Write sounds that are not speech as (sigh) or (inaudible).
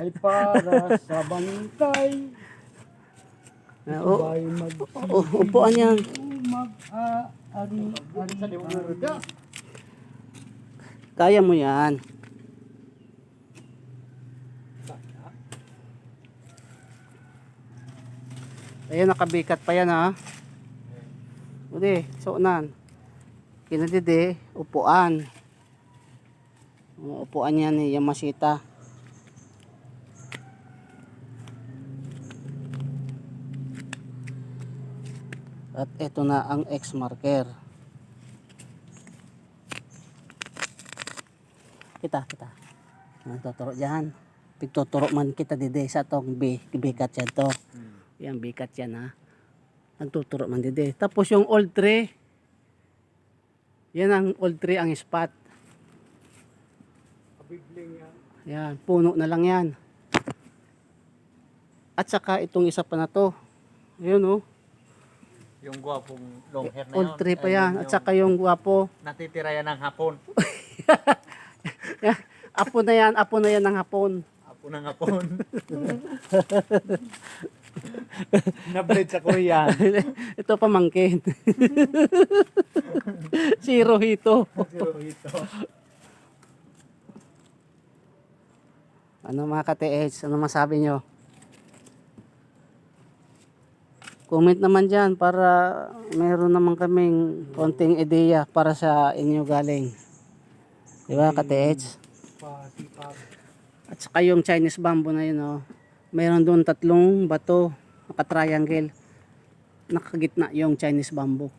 ay para sa bantay. Ah, o- Sabay mag o- upuan yan. mag-aari. Kaya mo yan. Ayan, nakabikat pa yan ha. Uli, suunan. Kinadide, upuan. Upuan yan ni Yamashita. At ito na ang X marker. Kita, kita. Nagtuturo dyan. Tigtuturo man kita dide sa tong B. Bikat yan to. Yan, bikat yan ha. Nagtuturo man dide. Tapos yung old tree. Yan ang old tree ang spot. Kabigling yan. Yan, puno na lang yan. At saka itong isa pa na to. Ayun oh. Yung gwapong long hair na yun. tree pa Ayun yan. At saka yung guwapo. Natitira yan ng hapon. (laughs) Apo na yan. Apo na yan ng hapon. Apo ng hapon. (laughs) Nabred sa Korean. (laughs) Ito pamangkin. si Rohito. ito. Ano mga ka-TH? Ano masabi nyo? Comment naman dyan para meron naman kaming konting ideya para sa inyo galing. Di ba? Pasipag. At saka yung Chinese bamboo na yun, oh. Mayroon doon tatlong bato, naka-triangle. Nakagitna yung Chinese bamboo.